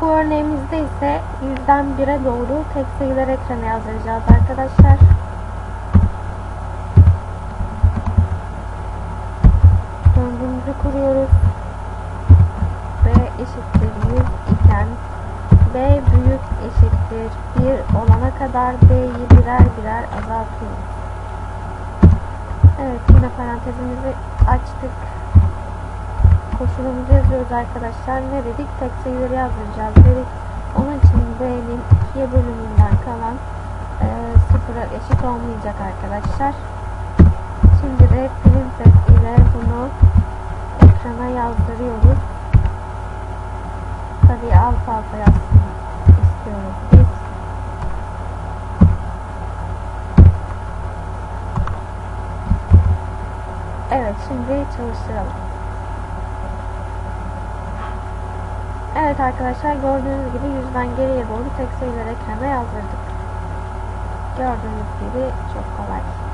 Bu örneğimizde ise yüzden 1'e doğru tek sayılar ekrana yazdıracağız arkadaşlar. Döngümüzü kuruyoruz. B eşittir 100 iken B büyük eşittir 1 olana kadar B'yi birer birer azaltıyoruz. Evet yine parantezimizi açtık. Koşulumuzu yazıyoruz arkadaşlar. Ne dedik? Tek sayıları yazdıracağız dedik. Onun için B'nin 2'ye bölümünden kalan e, eşit olmayacak arkadaşlar. Şimdi de printf ile bunu ekrana yazdırıyoruz. Tabii alfa alfa yazsın istiyoruz. Evet şimdi çalıştıralım. Evet arkadaşlar gördüğünüz gibi yüzden geriye doğru tek sayılar yazdırdık. Gördüğünüz gibi çok kolay.